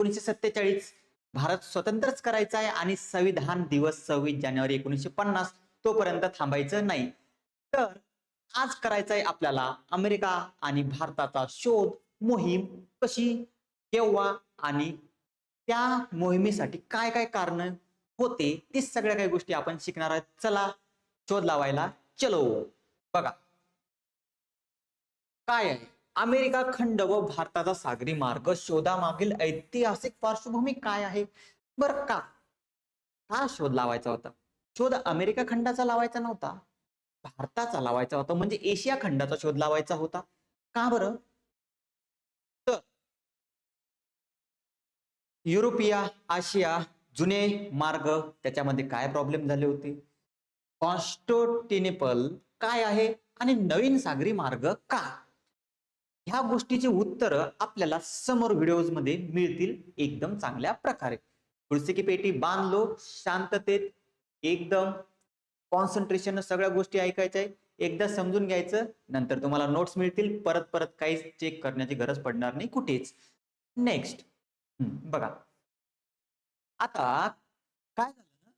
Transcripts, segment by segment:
एकोणीसशे सत्तेचाळीस. भारत स्वतंत्रच करायचा आहे आणि संविधान दिवस सव्वीस जानेवारी एकोणीसशे पन्नास तोपर्यंत थांबायचं नाही. तर आज करायचा आहे आपल्याला अमेरिका आणि भारताचा शोध मोहीम कशी केव्हा आणि त्या मोहिमेसाठी काय काय कारण होते ते सगळ्या काही गोष्टी आपण शिकणार आहोत. चला शोध लावायला चलो. बघा. काय आहे? अमेरिका खंड व भारताचा सागरी मार्ग शोधामागील ऐतिहासिक पार्श्वभूमी काय आहे? बर का? का शोध लावायचा होता. शोध अमेरिका खंडाचा लावायचा नव्हता. भारताचा लावायचा होता. म्हणजे एशिया खंडाचा शोध लावायचा होता. का बरं? तर युरोपिया आशिया जुने मार्ग त्याच्यामध्ये काय प्रॉब्लेम झाले होते? कॉन्स्टोटिनेपल काय आहे? आणि नवीन सागरी मार्ग का? ह्या गोष्टीचे उत्तर आपल्याला समोर व्हिडिओजमध्ये मिळतील एकदम चांगल्या प्रकारे. पुढची पेटी बांधलो शांततेत एकदम कॉन्सन्ट्रेशन सगळ्या गोष्टी ऐकायच्या एकदा समजून घ्यायचं नंतर तुम्हाला नोट्स मिळतील परत परत काहीच चेक करण्याची गरज पडणार नाही कुठेच. नेक्स्ट बघा. आता काय झालं ना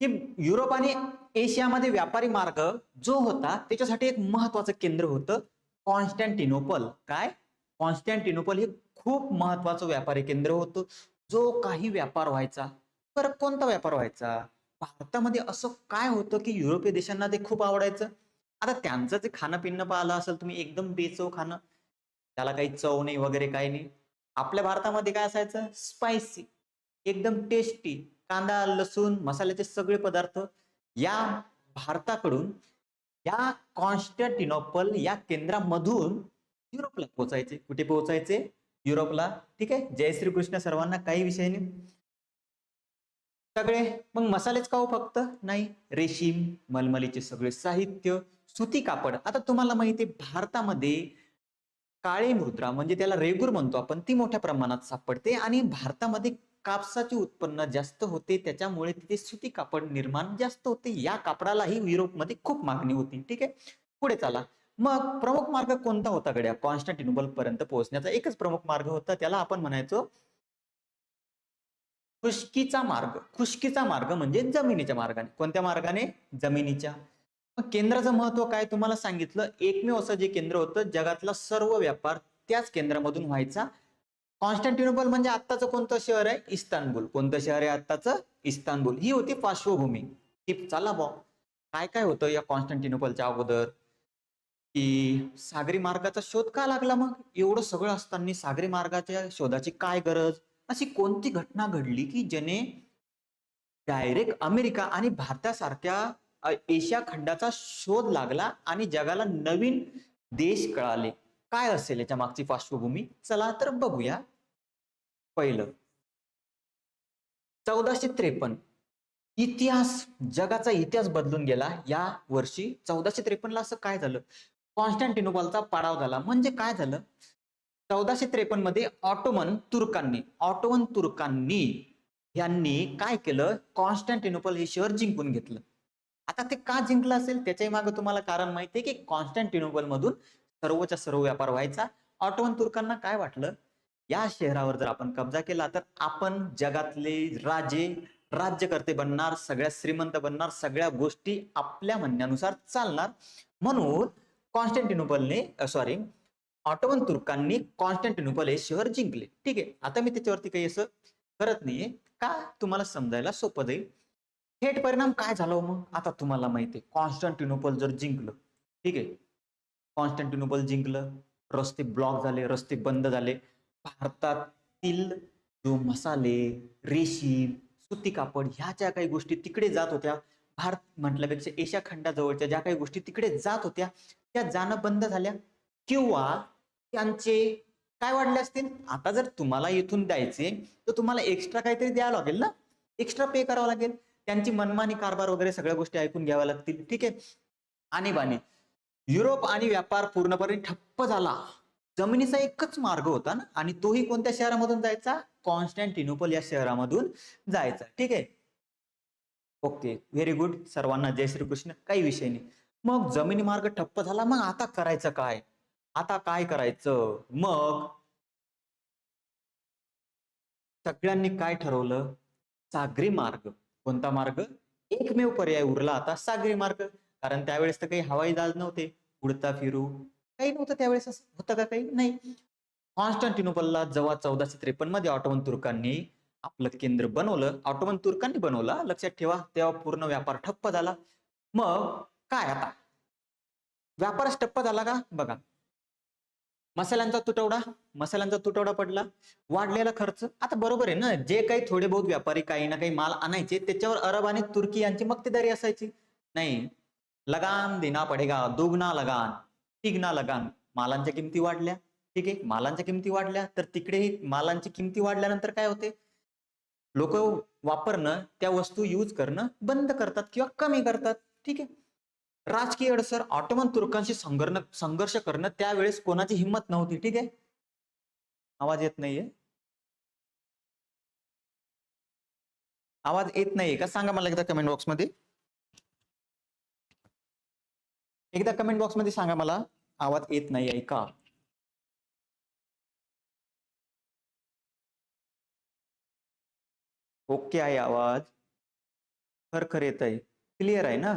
की युरोप आणि एशियामध्ये व्यापारी मार्ग जो होता त्याच्यासाठी एक महत्वाचं केंद्र होतं कॉन्स्टँटिनोपल काय? कॉन्स्टँटिनोपल हे खूप महत्वाचं व्यापारी केंद्र होतं. जो काही व्यापार व्हायचा तर कोणता व्यापार व्हायचा? भारतामध्ये असं काय होतं की युरोपीय देशांना ते खूप आवडायचं. आता त्यांचं जे खाणं पिणं पाहिलं असेल तुम्ही एकदम बेचव खाणं. त्याला काही चव नाही वगैरे काही नाही. आपल्या भारतामध्ये काय असायचं? स्पायसी एकदम टेस्टी कांदा लसूण मसाल्याचे सगळे पदार्थ या भारताकडून या कॉन्स्टंटिनोपल या केंद्रामधून युरोपला पोहोचायचे. कुठे पोहोचायचे? युरोपला. ठीक आहे? जय श्रीकृष्ण सर्वांना काही विषय नाही. सगळे? मग मसालेच खाऊ फक्त? नाही. रेशीम मलमलीचे सगळे साहित्य सुती कापड. आता तुम्हाला माहिती आहे भारतामध्ये काळी मुद्रा म्हणजे त्याला रेगूर म्हणतो आपण ती मोठ्या प्रमाणात सापडते आणि भारतामध्ये कापसाचे उत्पन्न जास्त होते त्याच्यामुळे तिथे सुती कापड निर्माण जास्त होते. या कापडालाही युरोपमध्ये खूप मागणी होती. ठीक आहे? पुढे चला. मग प्रमुख मार्ग कोणता होता गड्या? कॉन्स्टँटिनोपल पर्यंत पोहोचण्याचा एकच प्रमुख मार्ग होता. त्याला आपण म्हणायचो खुशकीचा मार्ग. खुशकीचा मार्ग म्हणजे जमिनीच्या मार्गाने. कोणत्या मार्गाने? जमिनीच्या. मग केंद्राचं महत्त्व काय? तुम्हाला सांगितलं. एकमेव असं जे केंद्र होतं जगातला सर्व व्यापार त्याच केंद्रामधून व्हायचा. कॉन्स्टँटिनोपल म्हणजे आत्ताचं कोणतं शहर आहे? इस्तानबुल. कोणतं शहर आहे आत्ताचं? इस्तानबुल. ही होती पार्श्वभूमी. की चला बॉ काय काय होतं या कॉन्स्टँटिनोपलच्या अगोदर? की सागरी मार्गाचा शोध का लागला मग? एवढं सगळं असताना सागरी मार्गाच्या शोधाची काय गरज? अशी कोणती घटना घडली की ज्याने डायरेक्ट अमेरिका आणि भारतासारख्या एशिया खंडाचा शोध लागला आणि जगाला नवीन देश कळाले? काय असेल याच्या मागची पार्श्वभूमी? चला तर बघूया. पहिलं. चौदाशे त्रेपन्न. इतिहास जगाचा इतिहास बदलून गेला. या वर्षी चौदाशे त्रेपन्नला असं काय झालं? कॉन्स्टँटिनोपलचा पाडाव झाला. म्हणजे काय झालं? चौदाशे त्रेपन्नमध्ये ऑटोमन तुर्कांनी ऑटोमन तुर्कांनी यांनी काय केलं? कॉन्स्टॅन्टिनोपल हे शहर जिंकून घेतलं. आता ते का जिंकलं असेल? त्याच्याही मागे तुम्हाला कारण माहिती आहे की कॉन्स्टँटिनोपल मधून सर्वच्या सर्व व्यापार व्हायचा. ऑटोमन तुर्कांना काय वाटलं? या शहरावर जर आपण कब्जा केला तर आपण जगातले राजे राज्यकर्ते बनणार सगळ्या श्रीमंत बनणार सगळ्या गोष्टी आपल्या म्हणण्यानुसार चालणार. म्हणून कॉन्स्टँटिनोपलने सॉरी ऑटोमन तुर्कांनी कॉन्स्टँटिनोपल हे शहर जिंकले. ठीक आहे. आता मी त्याच्यावरती काही असं करत नाहीये. का? तुम्हाला समजायला सोपं जाईल. थेट परिणाम काय झाला हो मग? आता तुम्हाला माहिती आहे. कॉन्स्टंटिनोपल जर जिंकलं ठीक आहे कॉन्स्टंटिनोबल जिंकलं रस्ते ब्लॉक झाले रस्ते बंद झाले. भारतातील जो मसाले रेशीम सुती कापड ह्या ज्या काही गोष्टी तिकडे जात होत्या भारत म्हटल्यापेक्षा एशिया खंडाजवळच्या ज्या काही गोष्टी तिकडे जात होत्या त्या जाणं बंद झाल्या. किंवा त्यांचे काय वाढले असतील? आता जर तुम्हाला इथून द्यायचे तर तुम्हाला एक्स्ट्रा काहीतरी द्यावं लागेल ना? एक्स्ट्रा पे करावं लागेल. त्यांची मनमानी कारभार वगैरे सगळ्या गोष्टी ऐकून घ्याव्या लागतील. ठीक आहे? आणीबाणी. युरोप आणि व्यापार पूर्णपणे ठप्प झाला. जमिनीचा एकच मार्ग होता ना? आणि तोही कोणत्या शहरामधून जायचा? कॉन्स्टँटिनोपल या शहरामधून जायचा. ठीक आहे? ओके. व्हेरी गुड सर्वांना जय श्रीकृष्ण. काही विषय नाही. मग जमिनी मार्ग ठप्प झाला. मग आता करायचं काय? आता काय करायचं? मग सगळ्यांनी काय ठरवलं? सागरी मार्ग. कोणता मार्ग? एकमेव पर्याय उरला आता सागरी मार्ग. कारण त्यावेळेस तर काही हवाई जहाज नव्हते. उडता फिरू. काही नव्हतं त्यावेळेस असं होतं का काही? नाही. कॉन्स्टंटिनोपलला जेव्हा चौदाशे त्रेपन्नमध्ये ऑटोमन तुर्कांनी आपलं केंद्र बनवलं ऑटोमन तुर्कांनी बनवलं लक्षात ठेवा तेव्हा पूर्ण व्यापार ठप्प झाला. मग काय आता? व्यापारच ठप्प झाला का? बघा. मसाल्यांचा तुटवडा मसाल्यांचा तुटवडा पडला. वाढलेला खर्च. आता बरोबर आहे ना जे काही थोडे बहुत व्यापारी काही ना काही माल आणायचे त्याच्यावर अरब आणि तुर्की यांची मक्तेदारी असायची. नाही. लगान देना पडेगा दुगना लगान तिगना लगान. मालांच्या किमती वाढल्या. ठीक आहे? मालांच्या किमती वाढल्या तर तिकडेही मालांची किमती वाढल्यानंतर काय होते? लोक वापरणं त्या वस्तू यूज करणं बंद करतात किंवा कमी करतात. ठीक आहे? राजकीय अडसर ऑटोमन तुर्कांशी संघर्ण संघर्ष करणं त्यावेळेस कोणाची हिंमत नव्हती. ठीक आहे? आवाज येत नाहीये? आवाज येत नाहीये का? सांगा मला एकदा कमेंट बॉक्समध्ये एकदा कमेंट बॉक्समध्ये सांगा मला आवाज येत नाही आहे का? ओके आहे आवाज. खरखर येत आहे क्लिअर आहे ना?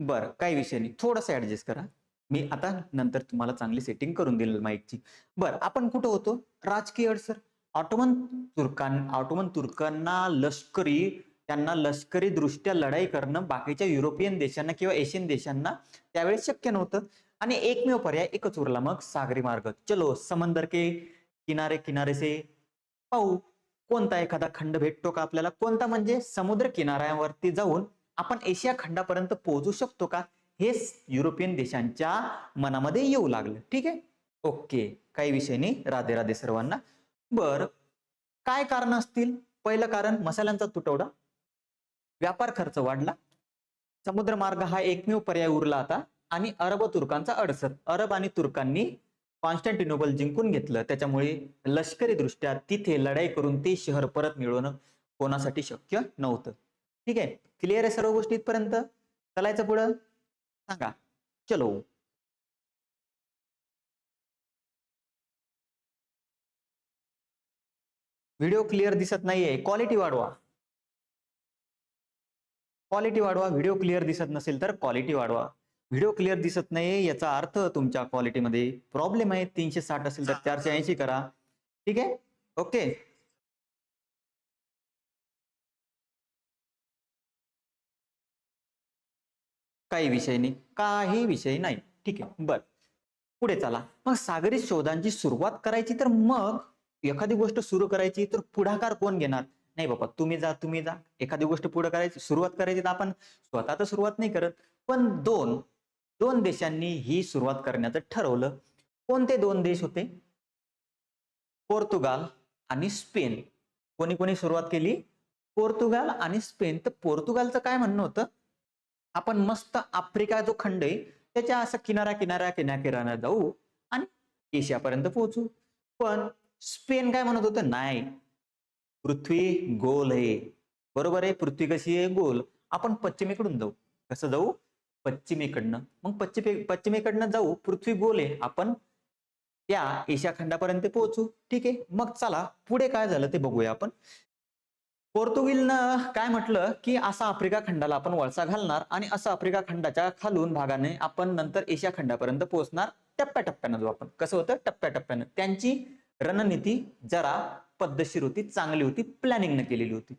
बरं काही विषय नाही. थोडासा ऍडजस्ट करा. मी आता नंतर तुम्हाला चांगली सेटिंग करून देईल माईकची बरं आपण कुठं होतो? राजकीय अडसर. ऑटोमन तुर्कां ऑटोमन तुर्कांना लष्करी त्यांना लष्करी दृष्ट्या लढाई करणं बाकीच्या युरोपियन देशांना किंवा एशियन देशांना त्यावेळेस शक्य नव्हतं. आणि एकमेव पर्याय एकच उरला मग सागरी मार्ग. चलो समंदर के किनारे किनारे से पाहू. कोणता एखादा खंड भेटतो का आपल्याला? कोणता म्हणजे समुद्र किनाऱ्यावरती जाऊन आपण एशिया खंडापर्यंत पोहोचू शकतो का? हे युरोपियन देशांच्या मनामध्ये येऊ लागलं. ठीक आहे? ओके. काही विषय नाही. राधे राधे सर्वांना. बर. काय कारण असतील? पहिलं कारण मसाल्यांचा तुटवडा. व्यापार खर्च वाढला. समुद्र मार्ग हा एकमेव पर्याय उरला आता आणि अरब तुर्कांचा अडसर. अरब आणि तुर्कांनी कॉन्स्टंटिनोपल जिंकून घेतलं. त्याच्यामुळे लष्करी दृष्ट्या तिथे लढाई करून ते शहर परत मिळवणं कोणासाठी शक्य नव्हतं. ठीक आहे? क्लिअर आहे सर्व गोष्टी इथपर्यंत? चलायचं पुढं? सांगा. चलो. व्हिडिओ क्लिअर दिसत नाहीये. क्वालिटी वाढवा. क्वालिटी वाढवा व्हिडिओ क्लिअर दिसत नसेल तर क्वालिटी वाढवा. व्हिडिओ क्लिअर दिसत नाही याचा अर्थ तुमच्या क्वालिटीमध्ये प्रॉब्लेम आहे. तीनशे साठ असेल तर चारशे ऐंशी करा. ठीक आहे? ओके काही विषय नाही. काही विषय नाही. ठीक आहे. बर. पुढे चला. मग सागरी शोधांची सुरुवात करायची तर मग एखादी गोष्ट सुरू करायची तर पुढाकार कोण घेणार? नाही बाबा तुम्ही जा तुम्ही जा. एखादी गोष्ट पुढे करायची सुरुवात करायची तर आपण स्वतः तर सुरुवात नाही करत. पण दोन दोन देशांनी ही सुरुवात करण्याचं ठरवलं. कोणते दोन देश होते? पोर्तुगाल आणि स्पेन. कोणी कोणी सुरुवात केली? पोर्तुगाल आणि स्पेन. तर पोर्तुगालचं काय म्हणणं होतं? आपण मस्त आफ्रिका जो खंड आहे त्याच्या असं किनारा किनारा किनारा किनारा जाऊ आणि एशियापर्यंत पोहोचू. पण स्पेन काय म्हणत होतं? नाही. पृथ्वी गोल आहे. बरोबर आहे? पृथ्वी कशी आहे? गोल. आपण पश्चिमेकडून जाऊ. कसं जाऊ? पश्चिमेकडनं. मग पश्चिमे पश्चिमेकडनं जाऊ. पृथ्वी गोल आहे. आपण त्या एशिया खंडापर्यंत पोहोचू. ठीक आहे? मग चला पुढे काय झालं ते बघूया आपण. पोर्तुगीलनं काय म्हटलं की असा आफ्रिका खंडाला आपण वळसा घालणार आणि असं आफ्रिका खंडाच्या खालून भागाने आपण नंतर एशिया खंडापर्यंत पोहोचणार टप्प्याटप्प्यानं जाऊ आपण. कसं होतं? टप्प्याटप्प्यानं. त्यांची रणनीती जरा पद्धतशीर होती चांगली होती प्लॅनिंगनं केलेली होती.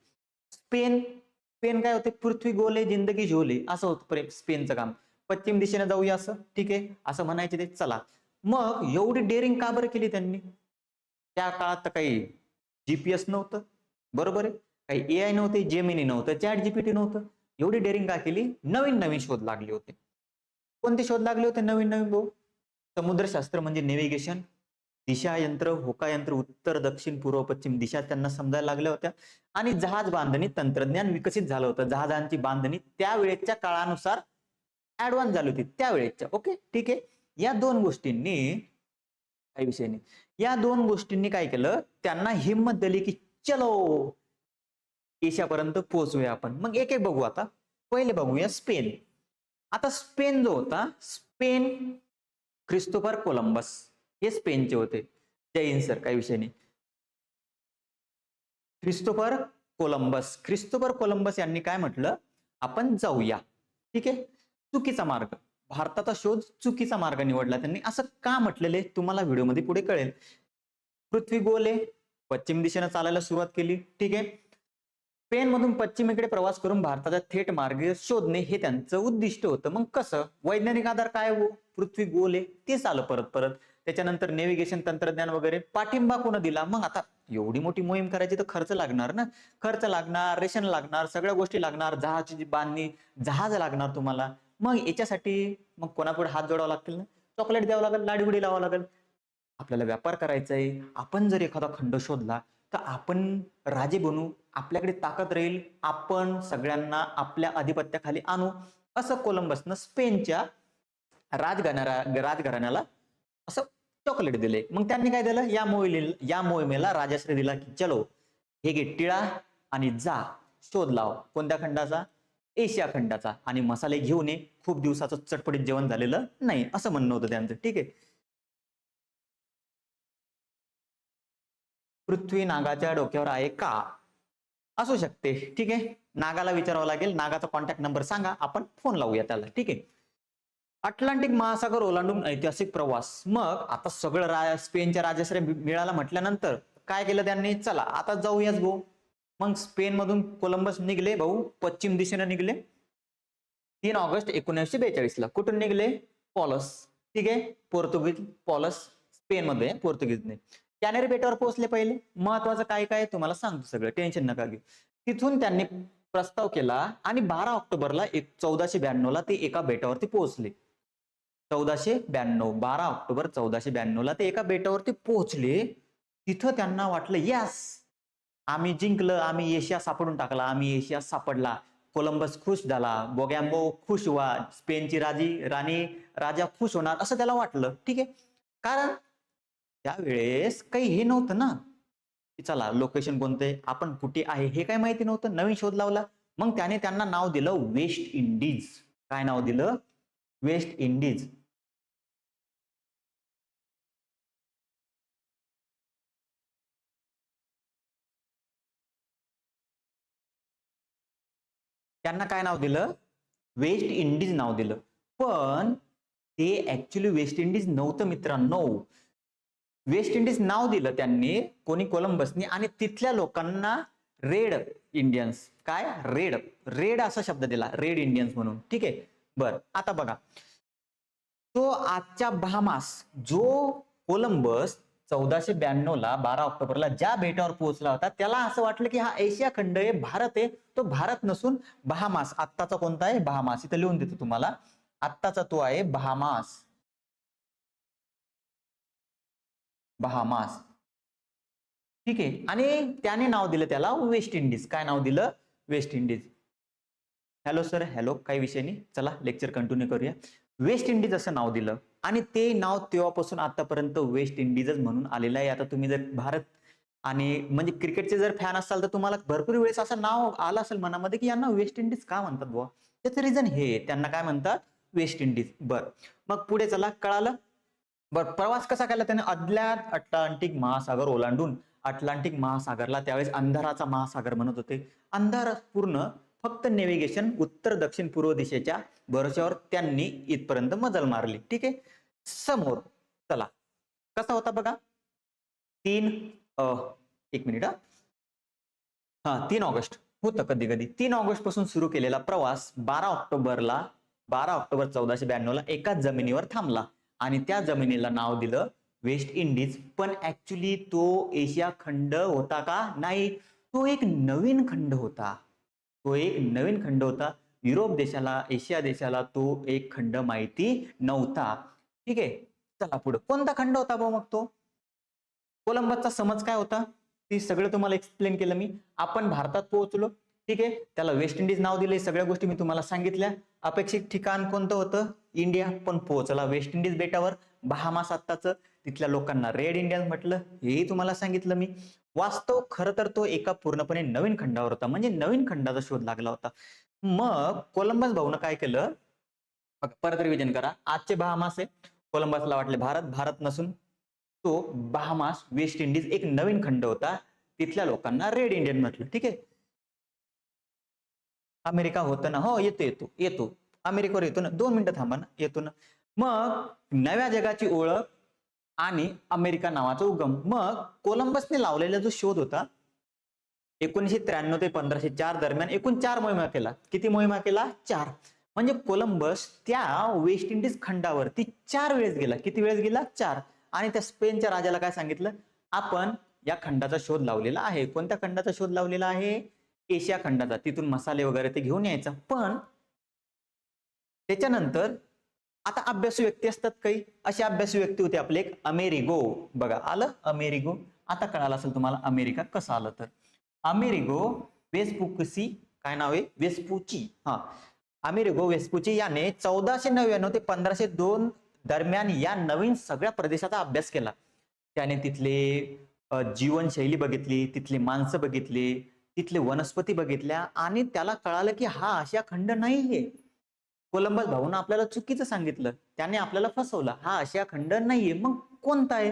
स्पेन स्पेन काय होते? पृथ्वी गोले जिंदगी झोले असं होतं प्रेम स्पेनचं काम. पश्चिम दिशेने जाऊया असं ठीक आहे? असं म्हणायचे ते चला. मग एवढी डेअरिंग का बरं केली त्यांनी? त्या काळात तर काही जीपीएस नव्हतं बरोबर आहे? काही ए आय नव्हते जेमिनी नव्हतं चॅट जीपीटी नव्हतं. एवढी डेअरिंग का केली? नवीन नवीन शोध लागले होते. कोणते शोध लागले होते? नवीन नवीन भाऊ? समुद्रशास्त्र म्हणजे नेव्हिगेशन दिशा यंत्र होका यंत्र उत्तर दक्षिण पूर्व पश्चिम दिशा त्यांना समजायला लागल्या होत्या. आणि जहाज बांधणी तंत्रज्ञान विकसित झालं होतं. जहाजांची बांधणी त्यावेळेच्या काळानुसार ऍडव्हान्स झाली होती. त्यावेळेच्या. ओके ठीक आहे? या दोन गोष्टींनी काही विषय नाही. या दोन गोष्टींनी काय केलं? त्यांना हिंमत दिली की चलो एशियापर्यंत पोहोचूया आपण. मग एक एक बघू आता. पहिले बघूया स्पेन. आता स्पेन जो होता स्पेन क्रिस्तोफर कोलंबस. हे स्पेनचे होते. जय हिंद सर काही विषय नाही. क्रिस्तोफर कोलंबस क्रिस्तोफर कोलंबस यांनी काय म्हटलं? आपण जाऊया. ठीक आहे? चुकीचा मार्ग. भारताचा शोध चुकीचा मार्ग निवडला त्यांनी. असं का म्हटलेले? तुम्हाला व्हिडिओमध्ये पुढे कळेल. पृथ्वी गोल आहे पश्चिम दिशेनं चालायला सुरुवात केली. ठीक आहे? स्पेन मधून पश्चिमेकडे प्रवास करून भारताचा थेट मार्ग शोधणे हे त्यांचं उद्दिष्ट होतं. मग कसं? वैज्ञानिक आधार काय हो? पृथ्वी गोल आहे तेच आलं परत परत. त्याच्यानंतर नेव्हिगेशन तंत्रज्ञान वगैरे पाठिंबा कोण दिला? मग आता एवढी मोठी मोहीम करायची तर खर्च लागणार ना? खर्च लागणार रेशन लागणार सगळ्या गोष्टी लागणार जहाजची बांधणी जहाज लागणार तुम्हाला. मग याच्यासाठी मग कोणापुढे हात जोडावा लागतील ना? चॉकलेट द्यावं लागेल लाडीगुडी लावावं लागेल. आपल्याला व्यापार करायचा आहे आपण जर एखादा खंड शोधला तर आपण राजे बनू आपल्याकडे ताकद राहील आपण सगळ्यांना आपल्या आधिपत्याखाली आणू. असं कोलंबसनं स्पेनच्या राजघराण्या राजघराण्याला असं चॉकलेट दिले. मग त्यांनी काय दिलं? या मोहिमे या मोहिमेला राजाश्री दिला की चलो हे घे टिळा आणि जा शोध लाव. कोणत्या खंडाचा? एशिया खंडाचा. आणि मसाले घेऊन ये. खूप दिवसाचं चटपटीत जेवण झालेलं नाही. असं म्हणणं होतं त्यांचं. ठीक आहे. पृथ्वी नागाच्या डोक्यावर आहे का? असू शकते. ठीक आहे. नागाला विचारावं लागेल. नागाचा कॉन्टॅक्ट नंबर सांगा. आपण फोन लावूया त्याला. ठीक आहे. अटलांटिक महासागर ओलांडून ऐतिहासिक प्रवास. मग आता सगळं रा स्पेनच्या राजाश्रय मिळाला म्हटल्यानंतर काय केलं त्यांनी? चला आता जाऊयाच भाऊ मग स्पेन मधून कोलंबस निघले भाऊ पश्चिम दिशेने निघले. तीन ऑगस्ट एकोणीसशे बेचाळीस ला कुठून निघले? पॉलस. ठीक आहे? पोर्तुगीज पॉलस स्पेन मध्ये पोर्तुगीजने. कॅनेरी बेटावर पोहोचले पहिले. महत्वाचं काय काय? तुम्हाला सांगतो सगळं. टेन्शन नका घेऊ. तिथून त्यांनी प्रस्ताव केला आणि बारा ऑक्टोबरला एक चौदाशे ब्याण्णव ला ते एका बेटावरती पोहोचले. चौदाशे ब्याण्णव बारा ऑक्टोबर चौदाशे ब्याण्णव ला ते एका बेटावरती पोहोचले. तिथं त्यांना वाटलं यस आम्ही जिंकलं आम्ही एशिया सापडून टाकला आम्ही एशिया सापडला. कोलंबस खुश झाला बोगॅम्बो खुश व्हा स्पेनची राजी राणी राजा खुश होणार असं त्याला वाटलं. ठीक आहे? कारण त्यावेळेस काही हे नव्हतं ना. चला लोकेशन कोणते आपण कुठे आहे हे काय माहिती नव्हतं. नवीन शोध लावला. मग त्याने त्यांना नाव दिलं वेस्ट इंडिज काय नाव दिलं? वेस्ट इंडिज त्यांना काय नाव दिलं? वेस्ट इंडिज नाव दिलं. पण ते ऍक्च्युली वेस्ट इंडिज नव्हतं मित्रांनो. वेस्ट इंडिज नाव दिलं त्यांनी कोणी कोलंबसनी आणि तिथल्या लोकांना रेड इंडियन्स काय? रेड रेड असा शब्द दिला. रेड इंडियन्स म्हणून. ठीक आहे? बर. आता बघा. तो आजच्या बहामास जो कोलंबस चौदाशे ब्याण्णव ला बारा ऑक्टोबरला ज्या बेटावर पोहोचला होता त्याला असं वाटलं की हा एशिया खंड आहे भारत आहे तो भारत नसून बहामास. आत्ताचा कोणता आहे? बहामास. इथं लिहून देतो तुम्हाला. आत्ताचा तो आहे बहामास. बहामास. ठीक आहे. आणि त्याने नाव दिलं त्याला वेस्ट इंडिज. काय नाव दिलं? West Indies. Hello sir. Hello काही विषय नाही. चला लेक्चर कंटिन्यू करूया. वेस्ट इंडिज असं नाव दिलं. आणि ते नाव तेव्हापासून आतापर्यंत वेस्ट इंडिजच म्हणून आलेलं आहे. आता तुम्ही जर भारत आणि म्हणजे क्रिकेटचे जर फॅन असाल तर तुम्हाला भरपूर वेळेस असं नाव आलं असेल मनामध्ये की यांना वेस्ट इंडिज का म्हणतात बुवा? त्याचं रिझन हे त्यांना काय म्हणतात? West Indies. बर. मग पुढे चला. कळालं? बर. प्रवास कसा केला त्याने? अदल्यात अटलांटिक महासागर ओलांडून. अटलांटिक महासागरला त्यावेळेस अंधाराचा महासागर म्हणत होते. अंधार पूर्ण फक्त नेव्हिगेशन उत्तर दक्षिण पूर्व दिशेच्या भरोश्यावर त्यांनी इथपर्यंत मजल मारली. ठीक आहे? समोर. चला. कसा होता बघा? तीन अ एक मिनिट हा. हा तीन ऑगस्ट. होतं कधी कधी तीन ऑगस्टपासून सुरू केलेला प्रवास बारा ऑक्टोबरला बारा ऑक्टोबर चौदाशे ब्याण्णव ला एकाच जमिनीवर थांबला. आणि त्या जमिनीला नाव दिलं वेस्ट इंडिज. पण ऍक्च्युली तो एशिया खंड होता का? नाही. तो एक नवीन खंड होता. तो एक नवीन खंड होता. युरोप देशाला एशिया देशाला तो एक खंड माहिती नव्हता. ठीक आहे? चला पुढे. कोणता खंड होता बा मग तो? कोलंबसचा समज काय होता? ती सगळं तुम्हाला एक्सप्लेन केलं मी. आपण भारतात पोहोचलो. ठीक आहे? त्याला वेस्ट इंडिज नाव दिले सगळ्या गोष्टी मी तुम्हाला सांगितल्या. अपेक्षित ठिकाण कोणतं होतं? इंडिया पण पोहोचला वेस्ट इंडिज बेटावर. बहामास आत्ताचं तिथल्या लोकांना रेड इंडियन म्हटलं. हेही तुम्हाला सांगितलं मी. वास्तव खरं तर तो एका पूर्णपणे नवीन खंडावर होता. म्हणजे नवीन खंडाचा शोध लागला होता. मग कोलंबस भाऊनं काय केलं? परत रिव्हिजन करा. आजचे बहामास आहे. कोलंबसला वाटले भारत भारत नसून तो बहामास वेस्ट इंडिज एक नवीन खंड होता. तिथल्या लोकांना रेड इंडियन म्हटलं ठीक आहे? अमेरिका होतं ना हो येतो येतो येतो. अमेरिकेवर येतो ना दोन मिनिटं थांबा ना येतो ना. मग नव्या जगाची ओळख आणि अमेरिका नावाचा उगम. मग कोलंबसने लावलेला जो शोध होता एकोणीसशे त्र्याण्णव ते पंधराशे चार दरम्यान एकूण चार मोहिमा केला. किती मोहिमा केला? चार. म्हणजे कोलंबस त्या वेस्ट इंडिज खंडावरती चार वेळेस गेला. किती वेळेस गेला? चार. आणि त्या स्पेनच्या राजाला काय सांगितलं? आपण या खंडाचा शोध लावलेला आहे. कोणत्या खंडाचा शोध लावलेला आहे? एशिया खंडाचा. तिथून मसाले वगैरे ते घेऊन यायचा. पण त्याच्यानंतर आता अभ्यासू व्यक्ती असतात काही. असे अभ्यासू व्यक्ती होते आपले एक अमेरिगो. बघा आलं अमेरिगो? आता कळालं असेल तुम्हाला अमेरिका कसं आलं तर. अमेरिगो वेस्पुकसी काय नाव आहे? वेस्पुची. हा. अमेरिको वेस्पुची याने चौदाशे नव्याण्णव ते पंधराशे दोन दरम्यान या नवीन सगळ्या प्रदेशाचा अभ्यास केला. त्याने तिथले जीवनशैली बघितली तिथली माणसं बघितली तिथले वनस्पती बघितल्या आणि त्याला कळालं की हा आशिया खंड नाहीये. कोलंबस भाऊन आपल्याला चुकीचं सांगितलं. त्याने आपल्याला फसवलं. हा आशिया खंड नाहीये. मग कोणता आहे?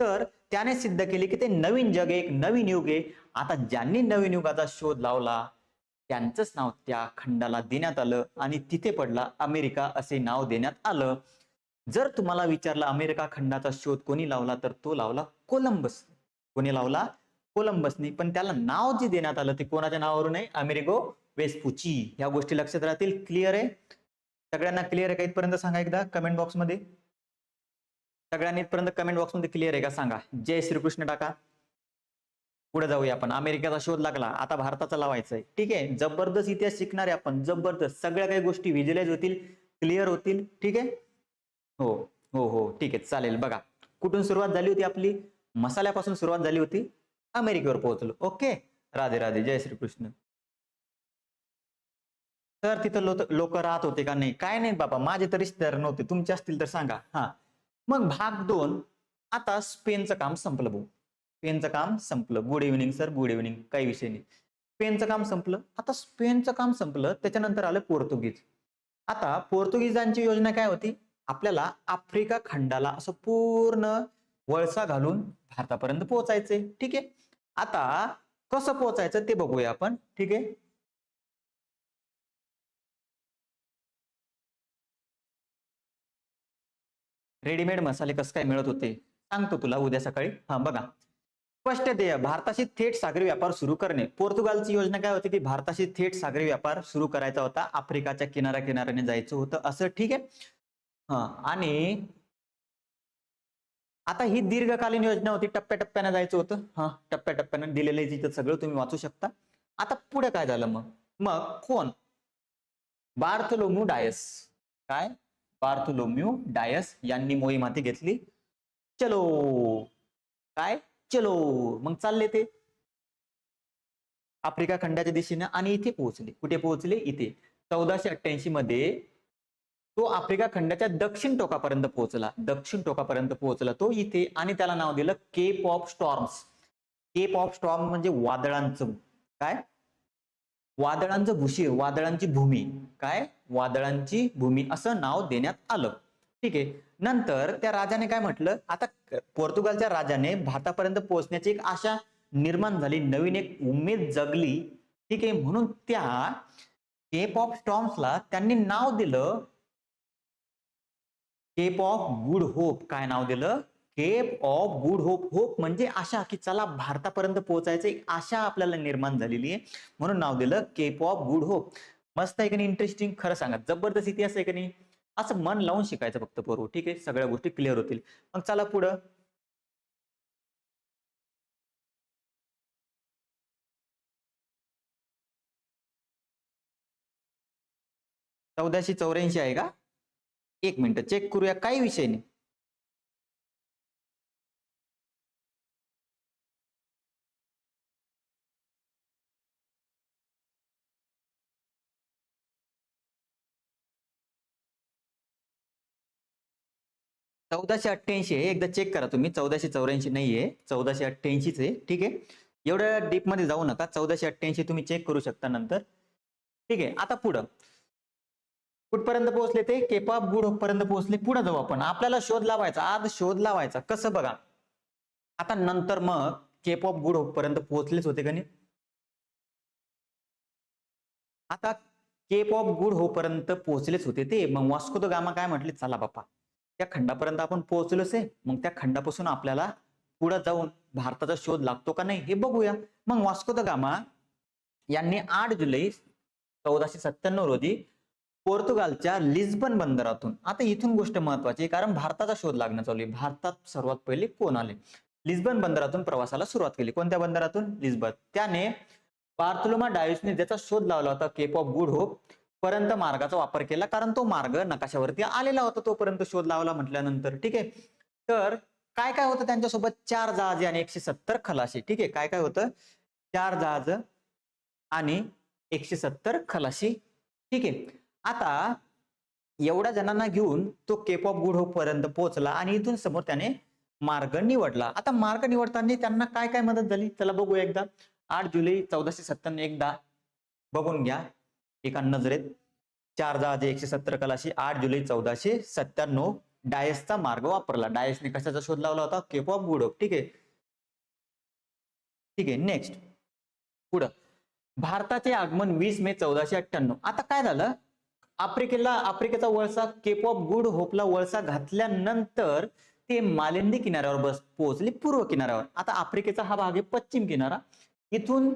तर त्याने सिद्ध केले की ते नवीन जग एक नवीन युग आहे. आता ज्यांनी नवीन युगाचा शोध लावला त्यांचंच नाव त्या खंडाला देण्यात आलं आणि तिथे पडला अमेरिका असे नाव देण्यात आलं. जर तुम्हाला विचारलं अमेरिका खंडाचा शोध कोणी लावला तर तो लावला कोलंबस कोणी लावला? कोलंबसनी. पण त्याला नाव जे देण्यात आलं ते कोणाच्या नावावरून आहे? Amerigo Vespucci. ह्या गोष्टी लक्षात राहतील. क्लिअर आहे? सगळ्यांना क्लिअर आहे का इथपर्यंत सांगा एकदा कमेंट बॉक्समध्ये सगळ्यांनी इथपर्यंत कमेंट बॉक्समध्ये क्लिअर आहे का सांगा? जय श्रीकृष्ण टाका. पुढे जाऊया आपण. अमेरिकेचा शोध लागला. आता भारताचा लावायचा आहे ठीक आहे? जबरदस्त इतिहास शिकणार आहे आपण. जबरदस्त. सगळ्या काही गोष्टी व्हिज्युलाइज होतील क्लिअर होतील. ठीक आहे? हो हो हो. ठीक आहे. चालेल. बघा. कुठून सुरुवात झाली होती आपली? मसाल्यापासून सुरुवात झाली होती. अमेरिकेवर पोहोचलो. ओके? राधे राधे. जय श्रीकृष्ण. तर तिथं लोक राहत होते का नाही? काय नाही बाबा. माझे तर रिश्तेदार नव्हते. तुमचे असतील तर सांगा. हा. मग भाग दोन. आता स्पेनचं काम संपलं भाऊ. पेनचं काम संपलं. Good evening sir good evening काही विषय नाही. स्पेनचं काम संपलं. आता स्पेनचं काम संपलं. त्याच्यानंतर आलं पोर्तुगीज आता पोर्तुगीजांची योजना काय होती? आपल्याला आफ्रिका खंडाला असं पूर्ण वळसा घालून भारतापर्यंत पोहोचायचंय ठीक आहे? आता कसं पोहोचायचं ते बघूया आपण. ठीक आहे? रेडीमेड मसाले कसं काय मिळत होते? सांगतो तुला उद्या सकाळी. हा बघा. स्पष्ट ध्येय भारताशी थेट सागरी व्यापार सुरू करणे. पोर्तुगालची योजना काय होती? की भारताशी थेट सागरी व्यापार सुरू करायचा होता. आफ्रिकाच्या किनाऱ्या किनाऱ्याने जायचं होतं. असं ठीक आहे? हा. आणि आता ही दीर्घकालीन योजना होती. टप्प्याटप्प्याने जायचं होतं. हा. टप्प्याटप्प्याने दिलेलं आहे तिथं सगळं तुम्ही वाचू शकता. आता पुढे काय झालं मग? मग कोण? Bartholomew Dias. काय? बार्थलोम्यू डायस यांनी मोहीम हाती घेतली. चलो. काय? चलो मग चालले ते. आफ्रिका खंडाच्या दिशेने आणि इथे पोहोचले. कुठे पोहोचले? इथे. चौदाशे अठ्ठ्याऐंशी मध्ये तो आफ्रिका खंडाच्या दक्षिण टोकापर्यंत पोहोचला. दक्षिण टोकापर्यंत पोहोचला तो इथे आणि त्याला नाव दिलं Cape of Storms. Cape of Storm म्हणजे वादळांचं. काय? वादळांचं भूशीर वादळांची भूमी. काय? वादळांची भूमी असं नाव देण्यात आलं. ठीक आहे. नंतर त्या राजाने काय म्हटलं? आता पोर्तुगालच्या राजाने भारतापर्यंत पोहोचण्याची एक आशा निर्माण झाली. नवीन एक उमेद जगली. ठीक आहे. म्हणून त्या केप ऑफ स्टॉम्सला त्यांनी नाव दिलं केप ऑफ गुड होप काय नाव दिलं? Cape of Good Hope hope म्हणजे आशा की चला भारतापर्यंत पोहोचायचं एक आशा आपल्याला निर्माण झालेली आहे. म्हणून नाव दिलं केप ऑफ गुड होप मस्त आहे का नाही? इंटरेस्टिंग खरं सांगा. जबरदस्त इतिहास आहे का नाही? असं मन लावून शिकायचं फक्त पोरू. ठीक आहे? सगळ्या गोष्टी क्लिअर होतील. मग चला पुढं. चौदाशे चौऱ्याऐंशी आहे का? एक मिनिट चेक करूया. काही विषय नाही. चौदाशे अठ्ठ्याऐंशी आहे. एकदा चेक करा तुम्ही. चौदाशे चौऱ्याऐंशी नाहीये. चौदाशे अठ्ठ्याऐंशीच आहे. ठीक आहे? एवढ्या डीपमध्ये जाऊ नका. चौदाशे अठ्ठ्याऐंशी तुम्ही चेक करू शकता नंतर. ठीक आहे? आता पुढं. कुठपर्यंत पोहोचले ते? केपा गुड पर्यंत पोहोचले. पुढे जाऊ आपण. आपल्याला शोध लावायचा. आज शोध लावायचा. कसं बघा? आता नंतर मग केप ऑफ गुड पर्यंत पोहोचलेच होते का नाही? आता केप ऑफ गुड हो पर्यंत पोहोचलेच होते ते. मग वास्को द गामा काय म्हटले? चला बापा त्या खंडापर्यंत आपण पोहोचलोच आहे. मग त्या खंडापासून आपल्याला पुढे जाऊन भारताचा शोध लागतो का नाही हे बघूया. मग वास्को द गामा यांनी आठ जुलै चौदाशे सत्त्याण्णव रोजी पोर्तुगालच्या लिस्बन बंदरातून आता इथून गोष्ट महत्वाची कारण भारताचा शोध लागणं चालू आहे. भारतात सर्वात पहिले कोण आले? लिस्बन बंदरातून प्रवासाला सुरुवात केली. कोणत्या बंदरातून? लिस्बन. त्याने पार्थलोमा डायोसने ज्याचा शोध लावला होता केप ऑफ गुड होप पर्यंत मार्गाचा वापर केला कारण तो मार्ग नकाशावरती आलेला होता तोपर्यंत शोध लावला म्हटल्यानंतर ठीक आहे? तर काय काय होतं त्यांच्यासोबत? चार जहाजे आणि एकशे सत्तर खलाशी ठीक आहे? काय काय होतं? चार जहाज आणि एकशे सत्तर खलाशी ठीक आहे? आता एवढ्या जणांना घेऊन तो केप ऑफ गुड होप पर्यंत पोहोचला आणि इथून समोर त्याने मार्ग निवडला. आता मार्ग निवडताना त्यांना काय काय मदत झाली? चला बघू एकदा. आठ जुलै चौदाशे सत्त्याण्णव एकदा बघून घ्या. एका नजरेत. चार जहाजे एकशे सत्तर कलाशी आठ जुलै चौदाशे सत्त्याण्णव डायसचा मार्ग वापरला. डायसने कशाचा शोध लावला होता? केप ऑफ गुड ठीक आहे. ठीक आहे. नेक्स्ट पुढं. भारताचे आगमन वीस मे चौदाशे अठ्ठ्याण्णव. आता काय झालं? आफ्रिकेला आफ्रिकेचा वळसा केप ऑफ गुड होपला वळसा घातल्यानंतर ते मालिंदी किनाऱ्यावर बस पोहोचले पूर्व किनाऱ्यावर. आता आफ्रिकेचा हा भाग आहे पश्चिम किनारा. इथून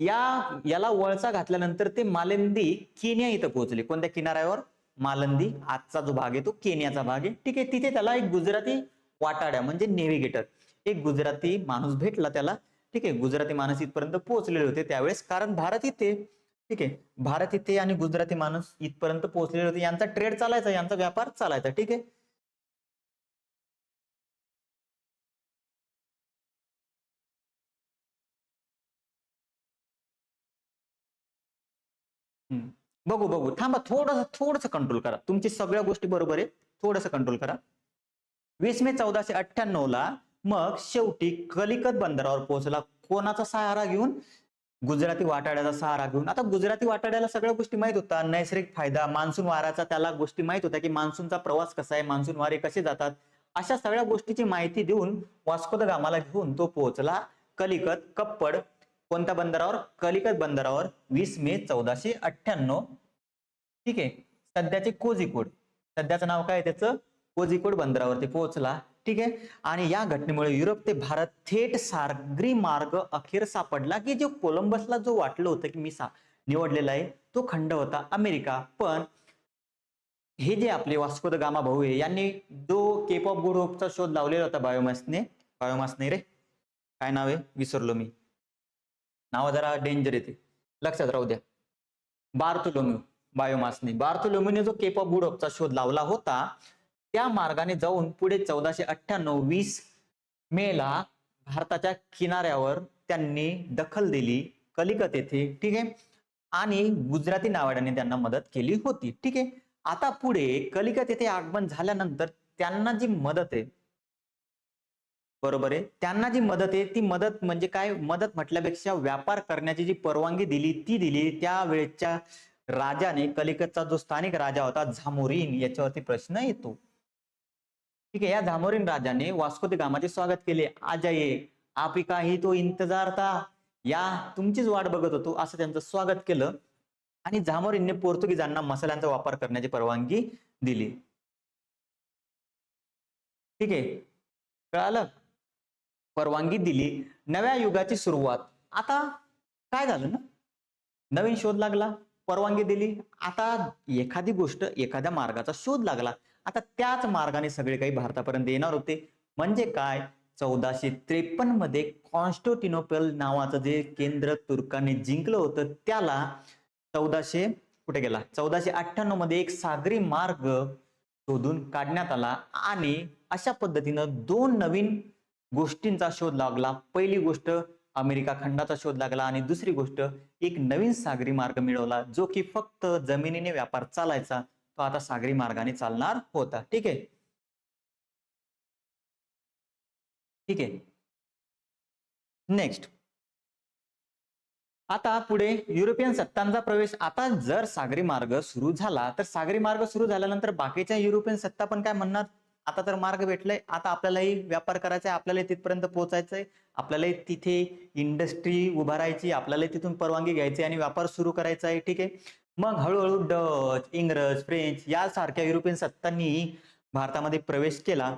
या याला वळसा घातल्यानंतर ते मालंदी केनिया इथं पोहोचले. कोणत्या किनाऱ्यावर? मालंदी. आजचा जो भाग आहे तो केनियाचा भाग आहे. ठीक आहे तिथे त्याला एक गुजराती वाटाड्या म्हणजे नेव्हिगेटर. एक गुजराती माणूस भेटला त्याला. ठीक आहे गुजराती माणूस इथपर्यंत पोहोचलेले होते त्यावेळेस. कारण भारत इथे ठीक आहे भारत इथे आणि गुजराती माणूस इथपर्यंत पोहोचलेले होते. यांचा ट्रेड चालायचा यांचा व्यापार चालायचा. ठीक आहे बघू बघू. थांबा थोडस थोडस कंट्रोल करा. तुमची सगळ्या गोष्टी बरोबर आहे थोडस कंट्रोल करा. वीस मे चौदाशे अठ्ठ्याण्णव ला मग शेवटी कलिकत बंदरावर पोहोचला. कोणाचा सहारा घेऊन? गुजराती वाटाड्याचा सहारा घेऊन. आता गुजराती वाटाड्याला सगळ्या गोष्टी माहीत होता. नैसर्गिक फायदा मान्सून वाराचा त्याला गोष्टी माहीत होत्या की मान्सूनचा प्रवास कसा आहे मान्सून वारे कसे जातात? अशा सगळ्या गोष्टीची माहिती देऊन वास्को द गामाला घेऊन तो पोहोचला. कलिकत कप्पड कोणत्या बंदरावर? कलिकत बंदरावर वीस मे चौदाशे अठ्ठ्याण्णव. ठीक आहे. सध्याचे कोझिकोड. सध्याचं नाव काय त्याचं? कोझिकोड बंदरावरती पोहोचला. ठीक आहे. आणि या घटनेमुळे युरोप ते भारत थेट सागरी मार्ग अखेर सापडला की जो कोलंबसला जो वाटलं होतं की मी सा निवडलेला आहे तो खंड होता अमेरिका. पण हे जे आपले वास्को द गामा भाऊ आहे यांनी जो केप ऑफ गुड होपचा शोध लावलेला होता बायोमासने बायोमासने रे. काय नाव आहे? विसरलो मी. नाव जरा डेंजर येते. लक्षात राहू द्या. बार्थोलोम्यू बायोमासने. बार्थोलोम्यूने जो केप ऑफ गुड शोध लावला होता त्या मार्गाने जाऊन पुढे चौदाशे अठ्ठ्याण्णव वीस मेला भारताच्या किनाऱ्यावर त्यांनी दखल दिली कलिकत येथे ठीक आहे? आणि गुजराती नावाड्याने त्यांना मदत केली होती ठीक आहे? आता पुढे कलिकत येथे आगमन झाल्यानंतर त्यांना जी मदत आहे बरोबर आहे. त्यांना जी मदत आहे ती मदत म्हणजे काय? मदत म्हटल्यापेक्षा व्यापार करण्याची जी परवानगी दिली ती दिली. त्यावेळेच्या राजाने कलिकतचा जो स्थानिक राजा होता झामोरीन याच्यावरती प्रश्न येतो. ठीक आहे या झामोरीन राजाने वास्को दे गामाचे स्वागत केले. आजाये आपी काही तो इंतजार था. या तुमचीच वाट बघत होतो असं त्यांचं स्वागत केलं. आणि झामोरीनने पोर्तुगीजांना मसाल्यांचा वापर करण्याची परवानगी दिली. ठीक आहे. कळालं? परवानगी दिली. नव्या युगाची सुरुवात. आता काय झालं ना? नवीन शोध लागला परवानगी दिली. आता एखादी गोष्ट एखाद्या मार्गाचा शोध लागला. आता त्याच मार्गाने सगळे काही भारतापर्यंत येणार होते. म्हणजे काय? चौदाशे त्रेपन्नमध्ये कॉन्स्टोटिनोपल नावाचं जे केंद्र तुर्काने जिंकलं होतं त्याला चौदाशे कुठे गेला? चौदाशे अठ्ठ्याण्णवमध्ये एक सागरी मार्ग शोधून काढण्यात आला आणि अशा पद्धतीनं दोन नवीन गोष्टींचा शोध लागला. पहिली गोष्ट अमेरिका खंडाचा शोध लागला आणि दुसरी गोष्ट एक नवीन सागरी मार्ग मिळवला जो की फक्त जमिनीने व्यापार चालायचा. तो आता सागरी मार्गाने चालणार होता. ठीक आहे? ठीक आहे. नेक्स्ट आता पुढे युरोपियन सत्तांचा प्रवेश. आता जर सागरी मार्ग सुरू झाला तर सागरी मार्ग सुरू झाल्यानंतर बाकीच्या युरोपियन सत्ता पण काय म्हणणार? आता तर मार्ग भेटलाय. आता आपल्यालाही व्यापार करायचा आहे आपल्याला तिथपर्यंत पोहोचायचंय. आपल्यालाही तिथे इंडस्ट्री उभारायची आपल्याला तिथून परवानगी घ्यायची आणि व्यापार सुरू करायचा आहे ठीक? आहे मग हळूहळू डच इंग्रज फ्रेंच यासारख्या युरोपियन सत्तांनी भारतामध्ये प्रवेश केला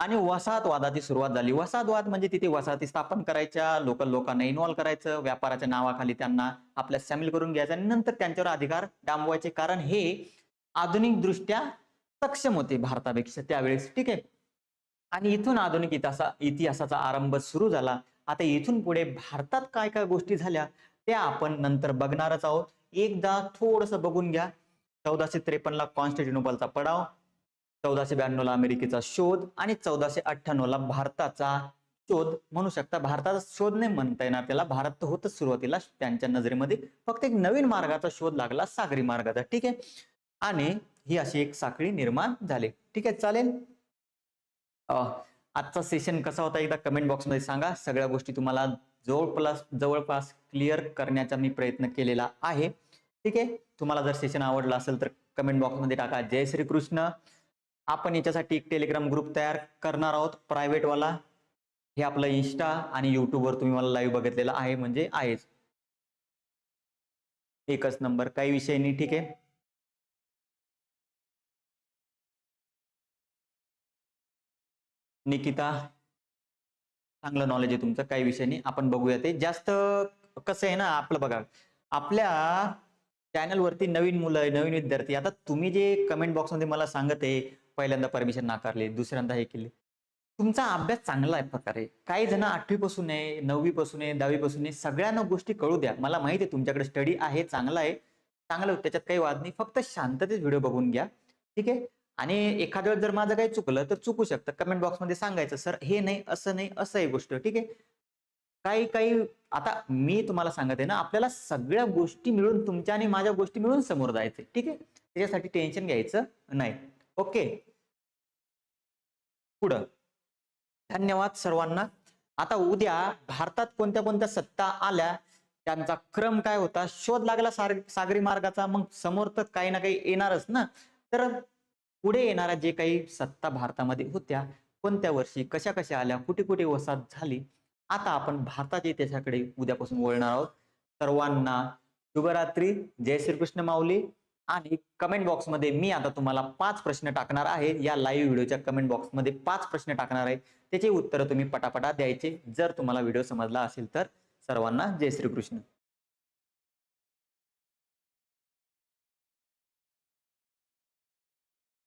आणि वसाहतवादाची सुरुवात झाली. वसाहतवाद म्हणजे तिथे वसाहती स्थापन करायच्या लोकल लोकांना इन्व्हॉल्व्ह करायचं व्यापाराच्या नावाखाली त्यांना आपल्या सामील करून घ्यायचं आणि नंतर त्यांच्यावर अधिकार डांबवायचे. कारण हे आधुनिक दृष्ट्या सक्षम होते भारतापेक्षा त्यावेळेस. ठीक आहे? आणि इथून आधुनिक इतिहासा इतिहासाचा आरंभ सुरू झाला. आता इथून पुढे भारतात काय काय गोष्टी झाल्या त्या आपण नंतर बघणारच आहोत. एकदा थोडस बघून घ्या. चौदाशे त्रेपन्नला कॉन्स्टॅन्टिनोपलचा पडाव चौदाशे ब्याण्णवला अमेरिकेचा शोध आणि चौदाशे अठ्ठ्याण्णवला भारताचा शोध. म्हणू शकता भारताचा शोध नाही म्हणता येणार त्याला. भारत तर होतच सुरुवातीला त्यांच्या नजरेमध्ये. फक्त एक नवीन मार्गाचा शोध लागला सागरी मार्गाचा. ठीक आहे? आणि ही अशी एक साखळी निर्माण झाली. ठीक आहे चालेल. आजचा सेशन कसा होता एकदा कमेंट बॉक्समध्ये सांगा. सगळ्या गोष्टी तुम्हाला जवळपास जवळपास क्लिअर करण्याचा मी प्रयत्न केलेला आहे. ठीक आहे तुम्हाला जर सेशन आवडलं असेल तर कमेंट बॉक्समध्ये टाका. जय श्री कृष्ण आपण याच्यासाठी एक टेलिग्राम ग्रुप तयार करणार आहोत. प्रायव्हेट वाला. हे आपलं इन्स्टा आणि युट्यूबवर तुम्ही मला लाईव्ह बघितलेलं आहे म्हणजे आहेच. एकच नंबर काही विषय नाही ठीक आहे. निकिता चांगलं नॉलेज आहे तुमचं काही विषय नाही. आपण बघूया ते. जास्त कसं आहे ना आपलं बघा. आपल्या चॅनलवरती नवीन मुलं आहे, नवीन विद्यार्थी आता तुम्ही जे कमेंट बॉक्समध्ये मला सांगत आहे पहिल्यांदा परमिशन नाकारली दुसऱ्यांदा हे केले. तुमचा अभ्यास चांगला आहे प्रकारे. काही जण आठवी पासून आहे नववी पासून आहे दहावी पासून आहे सगळ्यांना गोष्टी कळू द्या. मला माहिती आहे तुमच्याकडे स्टडी आहे चांगला आहे. चांगलं त्याच्यात काही वाद नाही. फक्त शांततेत व्हिडिओ बघून घ्या. ठीक आहे? आणि एखाद्या वेळेस जर माझं काही चुकलं तर चुकू शकतं. कमेंट बॉक्समध्ये सांगायचं सर हे नाही असं नाही असं आहे गोष्ट. ठीक आहे? काही काही आता मी तुम्हाला सांगत आहे ना आपल्याला सगळ्या गोष्टी मिळून तुमच्या आणि माझ्या गोष्टी मिळून समोर जायचं ठीक आहे? त्याच्यासाठी टेन्शन घ्यायचं नाही. ओके? पुढं. धन्यवाद सर्वांना. आता उद्या भारतात कोणत्या कोणत्या सत्ता आल्या? त्यांचा क्रम काय होता? शोध लागला सागरी मार्गाचा. मग समोर तर काही ना काही येणारच ना. तर पुढे येणाऱ्या जे काही सत्ता भारतामध्ये होत्या कोणत्या वर्षी कशा कशा आल्या कुठे कुठे वसाहत झाली आता आपण भारताच्या इतिहासाकडे उद्यापासून वळणार आहोत. सर्वांना शुभरात्री. जय श्रीकृष्ण माऊली. आणि कमेंट बॉक्समध्ये मी आता तुम्हाला पाच प्रश्न टाकणार आहे. या लाईव्ह व्हिडिओच्या कमेंट बॉक्समध्ये पाच प्रश्न टाकणार आहे. त्याची उत्तरं तुम्ही पटापटा द्यायचे. जर तुम्हाला व्हिडिओ समजला असेल तर सर्वांना जय श्रीकृष्ण.